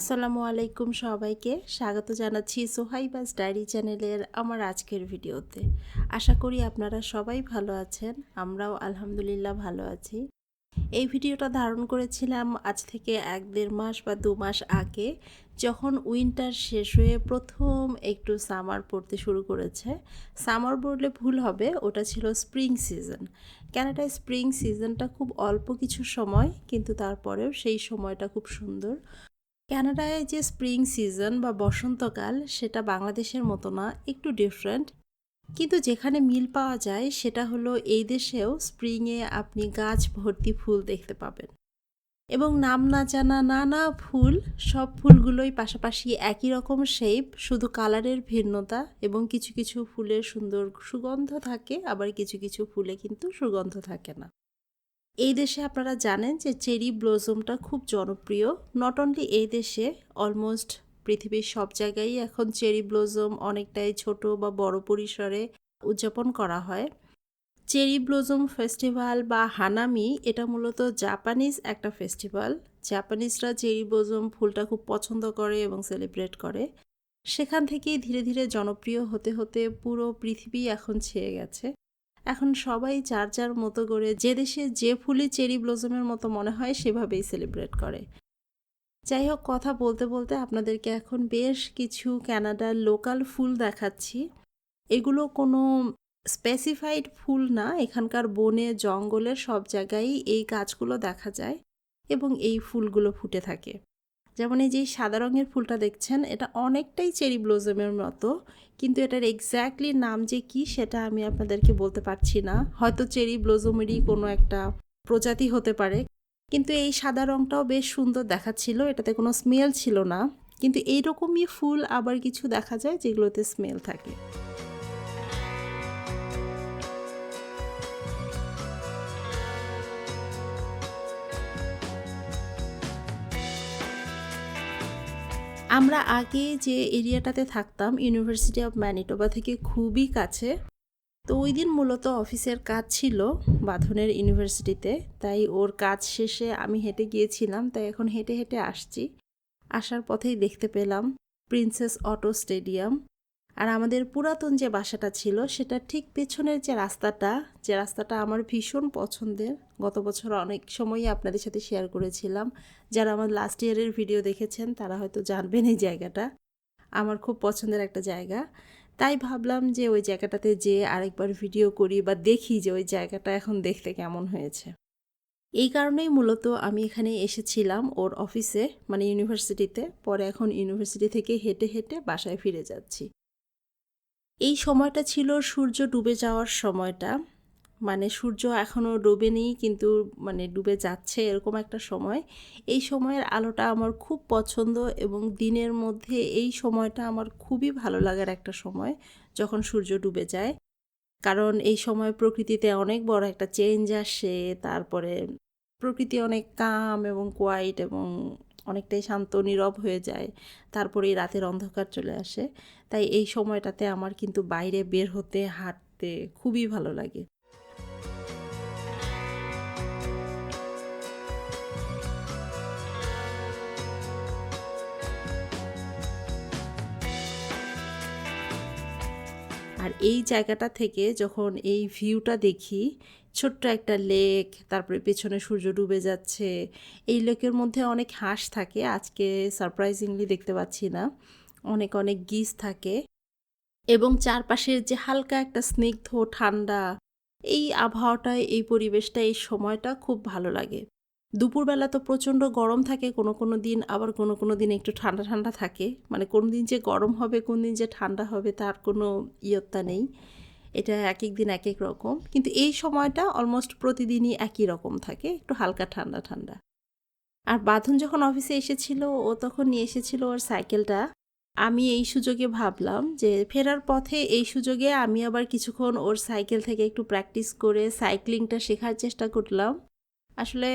আসসালামু আলাইকুম সবাইকে। স্বাগত জানাচ্ছি সোহাইবাস ডায়েরি চ্যানেলের আমার আজকের ভিডিওতে। আশা করি আপনারা সবাই ভালো আছেন, আমরাও আলহামদুলিল্লাহ ভালো আছি। এই ভিডিওটা ধারণ করেছিলাম আজ থেকে এক দেড় মাস বা দু মাস আগে, যখন উইন্টার শেষ হয়ে প্রথম একটু সামার পড়তে শুরু করেছে। সামার বললে ভুল হবে, ওটা ছিল স্প্রিং সিজন। ক্যানাডায় স্প্রিং সিজনটা খুব অল্প কিছু সময়, কিন্তু তারপরেও সেই সময়টা খুব সুন্দর। কানাডায় যে স্প্রিং সিজন বা বসন্তকাল, সেটা বাংলাদেশের মতো না, একটু ডিফারেন্ট কিন্তু যেখানে মিল পাওয়া যায়, সেটা হলো এই দেশেও স্প্রিংয়ে আপনি গাছ ভর্তি ফুল দেখতে পাবেন। এবং নাম না জানা নানা ফুল, সব ফুলগুলোই পাশাপাশি একই রকম শেপ শুধু কালারের ভিন্নতা এবং কিছু কিছু ফুলের সুন্দর সুগন্ধ থাকে, আবার কিছু কিছু ফুলে কিন্তু সুগন্ধ থাকে না। এই দেশে আপনারা জানেন যে চেরি ব্লজমটা খুব জনপ্রিয়। নট অনলি এই দেশে অলমোস্ট পৃথিবীর সব জায়গায় এখন চেরি ব্লজম অনেকটাই ছোট বা বড় পরিসরে উদযাপন করা হয়। চেরি ব্লজম ফেস্টিভ্যাল বা হানামি এটা মূলত জাপানিজ একটা ফেস্টিভ্যাল জাপানিজরা চেরি ব্লজম ফুলটা খুব পছন্দ করে এবং সেলিব্রেট করে। সেখান থেকেই ধীরে ধীরে জনপ্রিয় হতে হতে পুরো পৃথিবী এখন ছেয়ে গেছে। এখন সবাই যার যার মতো করে যে দেশে যে ফুলই চেরি ব্লজমের মতো মনে হয় সেভাবেই সেলিব্রেট করে। যাই হোক, কথা বলতে বলতে আপনাদেরকে এখন বেশ কিছু ক্যানাডার লোকাল ফুল দেখাচ্ছি। এগুলো কোনো স্পেসিফাইড ফুল না, এখানকার বনে, জঙ্গলে সব জায়গায় এই গাছগুলো দেখা যায় এবং এই ফুলগুলো ফুটে থাকে। যেমন এই যে সাদা রঙের ফুলটা দেখছেন, এটা অনেকটাই চেরি ব্লোজমের মতো। কিন্তু এটার এক্স্যাক্টলি নাম যে কি সেটা আমি আপনাদেরকে বলতে পারছি না। হয়তো চেরি ব্লোজমেরই কোনো একটা প্রজাতি হতে পারে। কিন্তু এই সাদা রঙটাও বেশ সুন্দর দেখাচ্ছিল, এটাতে কোনো স্মেল ছিল না। কিন্তু এইরকমই ফুল আবার কিছু দেখা যায় যেগুলোতে স্মেল থাকে। আমরা আগে যে এরিয়াটাতে থাকতাম ইউনিভার্সিটি অফ ম্যানিটোবা থেকে খুবই কাছে। তো ওই দিন মূলত অফিসের কাজ ছিল বাঁধনের ইউনিভার্সিটিতে তাই ওর কাজ শেষে আমি হেঁটে গিয়েছিলাম, তাই এখন হেঁটে হেঁটে আসছি। আসার পথেই দেখতে পেলাম প্রিন্সেস অটো স্টেডিয়াম আর আমাদের পুরাতন যে বাসাটা ছিল, সেটা ঠিক পেছনের যে রাস্তাটা যে রাস্তাটা আমার ভীষণ পছন্দের। গত বছর অনেক সময়ই আপনাদের সাথে শেয়ার করেছিলাম। যারা আমার লাস্ট ইয়ারের ভিডিও দেখেছেন, তারা হয়তো জানবেন এই জায়গাটা। আমার খুব পছন্দের একটা জায়গা। তাই ভাবলাম যে ওই জায়গাটাতে যে আরেকবার ভিডিও করি বা দেখি যে ওই জায়গাটা এখন দেখতে কেমন হয়েছে। এই কারণেই মূলত আমি এখানে এসেছিলাম ওর অফিসে মানে ইউনিভার্সিটিতে পরে এখন ইউনিভার্সিটি থেকে হেঁটে হেঁটে বাসায় ফিরে যাচ্ছি। এই সময়টা ছিল সূর্য ডুবে যাওয়ার সময়টা। মানে সূর্য এখনও ডোবেনি কিন্তু মানে ডুবে যাচ্ছে এরকম একটা সময়। এই সময়ের আলোটা আমার খুব পছন্দ এবং দিনের মধ্যে এই সময়টা আমার খুবই ভালো লাগার একটা সময় যখন সূর্য ডুবে যায়। কারণ এই সময় প্রকৃতিতে অনেক বড় একটা চেঞ্জ আসে, তারপরে প্রকৃতি অনেক কাম এবং কোয়াইট এবং অনেকটাই শান্ত, নীরব হয়ে যায়। তারপরে রাতের অন্ধকার চলে আসে। তাই এই সময়টাতে আমার কিন্তু বাইরে বের হতে, হাঁটতে খুবই ভালো লাগে। আর এই জায়গাটা থেকে যখন এই ভিউটা দেখি ছোট্ট একটা লেক, তারপরে পেছনে সূর্য ডুবে যাচ্ছে। এই লেকের মধ্যে অনেক হাঁস থাকে, আজকে সারপ্রাইজিংলি দেখতে পাচ্ছি না। অনেক অনেক গিস থাকে। এবং চারপাশের যে হালকা একটা স্নিগ্ধ ঠান্ডা, এই আবহাওয়াটায় এই পরিবেশটা, এই সময়টা খুব ভালো লাগে। দুপুরবেলা তো প্রচণ্ড গরম থাকে, কোনো কোনো দিন আবার কোনো কোনো দিন একটু ঠান্ডা ঠান্ডা থাকে। মানে কোন দিন যে গরম হবে কোন দিন যে ঠান্ডা হবে, তার কোনো ইয়ত্তা নেই। এটা এক এক দিন এক এক রকম। কিন্তু এই সময়টা অলমোস্ট প্রতিদিনই একই রকম থাকে, একটু হালকা ঠান্ডা ঠান্ডা। আর বাঁধন যখন অফিসে এসেছিল, ও তখন নিয়ে এসেছিল ওর সাইকেলটা আমি এই সুযোগে ভাবলাম যে ফেরার পথে এই সুযোগে আমি আবার কিছুক্ষণ ওর সাইকেল থেকে একটু প্র্যাকটিস করে সাইক্লিংটা শেখার চেষ্টা করলাম। আসলে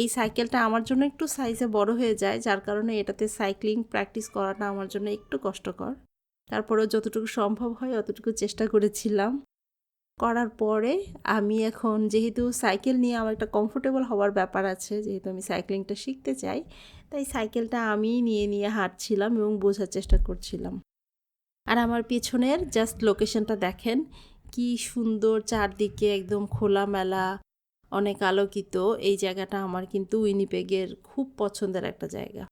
এই সাইকেলটা আমার জন্য একটু সাইজে বড় হয়ে যায়, যার কারণে এটাতে সাইক্লিং প্র্যাকটিস করাটা আমার জন্য একটু কষ্টকর। তারপরেও যতটুকু সম্ভব হয় অতটুকু চেষ্টা করেছিলাম। করার পরে আমি এখন যেহেতু সাইকেল নিয়ে আমার একটা কমফোর্টেবল হওয়ার ব্যাপার আছে, যেহেতু আমি সাইক্লিংটা শিখতে চাই, তাই সাইকেলটা আমি নিয়ে নিয়ে হাঁটছিলাম এবং বোঝার চেষ্টা করছিলাম। আর আমার পেছনের জাস্ট লোকেশনটা দেখেন, কি সুন্দর চারদিকে একদম খোলামেলা, অনেক আলোকিত, এই জায়গাটা আমার কিন্তু উইনিপেগের খুব পছন্দের একটা জায়গা।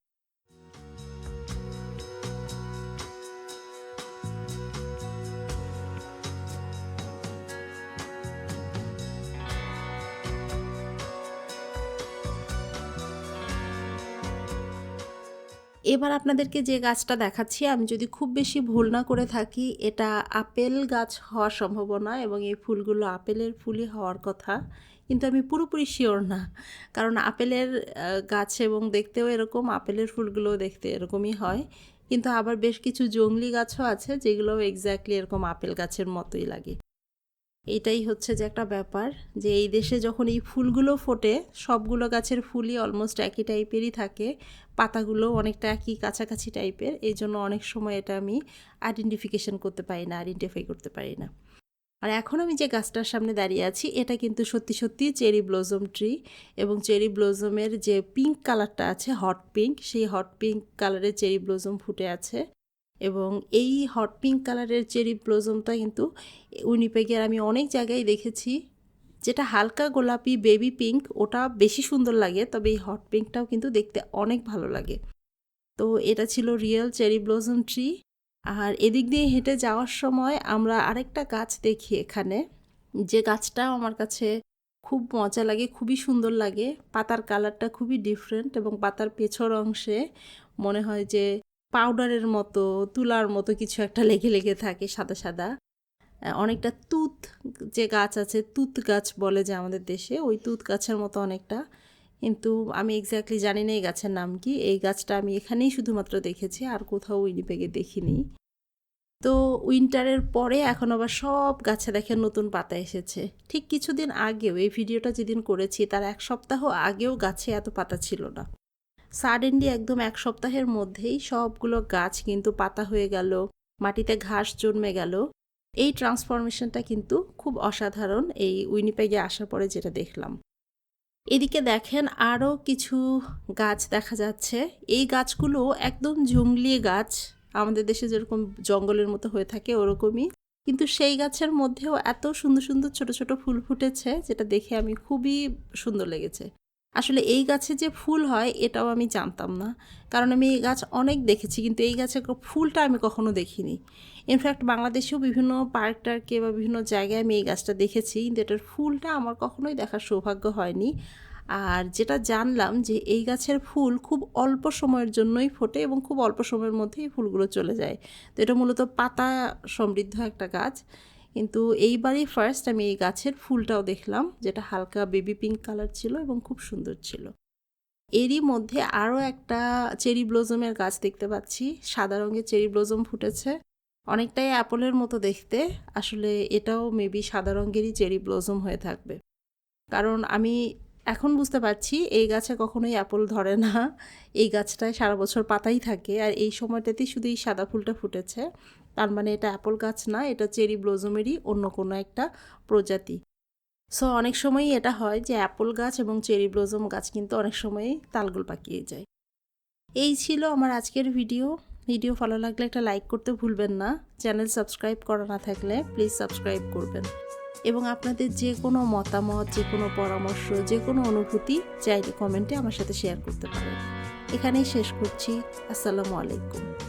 এবার আপনাদেরকে যে গাছটা দেখাচ্ছি, আমি যদি খুব বেশি ভুল না করে থাকি, এটা আপেল গাছ হওয়ার সম্ভাবনা এবং এই ফুলগুলো আপেলের ফুলই হওয়ার কথা। কিন্তু আমি পুরোপুরি শিওর না। কারণ আপেলের গাছ এবং দেখতেও এরকম, আপেলের ফুলগুলোও দেখতে এরকমই হয়। কিন্তু আবার বেশ কিছু জংলি গাছও আছে, যেগুলোও এক্স্যাক্টলি এরকম আপেল গাছের মতোই লাগে। এটাই হচ্ছে যে একটা ব্যাপার যে এই দেশে যখন এই ফুলগুলো ফোটে, সবগুলো গাছের ফুলই অলমোস্ট একই টাইপেরই থাকে পাতাগুলো অনেকটা একই কাছাকাছি টাইপের এই জন্য অনেক সময় এটা আমি আইডেন্টিফিকেশন করতে পারি না আইডেন্টিফাই করতে পারি না। আর এখন আমি যে গাছটার সামনে দাঁড়িয়ে আছি, এটা কিন্তু সত্যি সত্যি চেরি ব্লজম ট্রি এবং চেরি ব্লজমের যে পিঙ্ক কালারটা আছে হট পিঙ্ক সেই হট পিঙ্ক কালারের চেরি ব্লজম ফুটে আছে। এবং এই হট পিঙ্ক কালারের চেরি ব্লজমটা কিন্তু উইনিপেগের আমি অনেক জায়গায় দেখেছি, যেটা হালকা গোলাপি বেবি পিঙ্ক ওটা বেশি সুন্দর লাগে, তবে এই হট পিঙ্কটাও কিন্তু দেখতে অনেক ভালো লাগে। তো এটা ছিল রিয়েল চেরি ব্লজম ট্রি আর এদিক দিয়ে হেঁটে যাওয়ার সময় আমরা আরেকটা গাছ দেখি এখানে। যে গাছটা আমার কাছে খুব মজা লাগে, খুবই সুন্দর লাগে। পাতার কালারটা খুবই ডিফারেন্ট এবং পাতার পেছর অংশে মনে হয় যে পাউডারের মতো, তুলার মতো কিছু একটা লেগে লেগে থাকে সাদা সাদা। অনেকটা তুত যে গাছ আছে, তুত গাছ বলে যে আমাদের দেশে, ওই তুত গাছের মতো অনেকটা। কিন্তু আমি এক্স্যাক্টলি জানি না এই গাছের নাম কি। এই গাছটা আমি এখানেই শুধুমাত্র দেখেছি, আর কোথাও উইনিপেগে দেখিনি। তো উইন্টারের পরে এখন আবার সব গাছে দেখে নতুন পাতা এসেছে। ঠিক কিছুদিন আগেও, এই ভিডিওটা যেদিন করেছি, তার এক সপ্তাহ আগেও গাছে এত পাতা ছিল না। সাডেনলি একদম এক সপ্তাহের মধ্যেই সবগুলো গাছ কিন্তু পাতা হয়ে গেল, মাটিতে ঘাস জন্মে গেল। এই ট্রান্সফরমেশনটা কিন্তু খুব অসাধারণ এই উইনিপেগে আসার পরে যেটা দেখলাম। এদিকে দেখেন আরও কিছু গাছ দেখা যাচ্ছে। এই গাছগুলো একদম জঙ্গলি গাছ, আমাদের দেশে যেরকম জঙ্গলের মতো হয়ে থাকে ওরকমই। কিন্তু সেই গাছের মধ্যেও এত সুন্দর সুন্দর ছোট ছোট ফুল ফুটেছে, যেটা দেখে আমি খুবই সুন্দর লেগেছে। আসলে এই গাছে যে ফুল হয়, এটাও আমি জানতাম না। কারণ আমি এই গাছ অনেক দেখেছি, কিন্তু এই গাছের ফুলটা আমি কখনো দেখিনি। ইনফ্যাক্ট বাংলাদেশেও বিভিন্ন পার্ক টার্কে বা বিভিন্ন জায়গায় আমি এই গাছটা দেখেছি, কিন্তু এটার ফুলটা আমার কখনোই দেখার সৌভাগ্য হয়নি। আর যেটা জানলাম যে এই গাছের ফুল খুব অল্প সময়ের জন্যই ফোটে এবং খুব অল্প সময়ের মধ্যেই ফুলগুলো চলে যায়। তো এটা মূলত পাতা সমৃদ্ধ একটা গাছ। কিন্তু এইবারই ফার্স্ট আমি এই গাছের ফুলটাও দেখলাম, যেটা হালকা বেবি পিঙ্ক কালার ছিল এবং খুব সুন্দর ছিল। এরই মধ্যে আরও একটা চেরি ব্লজমের গাছ দেখতে পাচ্ছি। সাদা রঙের চেরি ব্লজম ফুটেছে। অনেকটাই অ্যাপলের মতো দেখতে। আসলে এটাও মেবি সাদা রঙেরই চেরি ব্লজম হয়ে থাকবে। কারণ আমি এখন বুঝতে পারছি, এই গাছে কখনোই অ্যাপল ধরে না। এই গাছটায় সারা বছর পাতাই থাকে। আর এই সময়টাতেই শুধু এই সাদা ফুলটা ফুটেছে। তার মানে এটা অ্যাপল গাছ না, এটা চেরি ব্লোজমেরই অন্য কোনো একটা প্রজাতি। সো অনেক সময়ই এটা হয় যে অ্যাপল গাছ এবং চেরি ব্লোজম গাছ কিন্তু অনেক সময়ই তালগুল পাকিয়ে যায়। এই ছিল আমার আজকের ভিডিও। ভিডিও ভালো লাগলে একটা লাইক করতে ভুলবেন না। চ্যানেল সাবস্ক্রাইব করা না থাকলে প্লিজ সাবস্ক্রাইব করবেন। এবং আপনাদের যে কোনো মতামত, যে কোনো পরামর্শ, যে কোনো অনুভূতি চাইলে কমেন্টে আমার সাথে শেয়ার করতে পারেন। এখানেই শেষ করছি। আসসালামু আলাইকুম।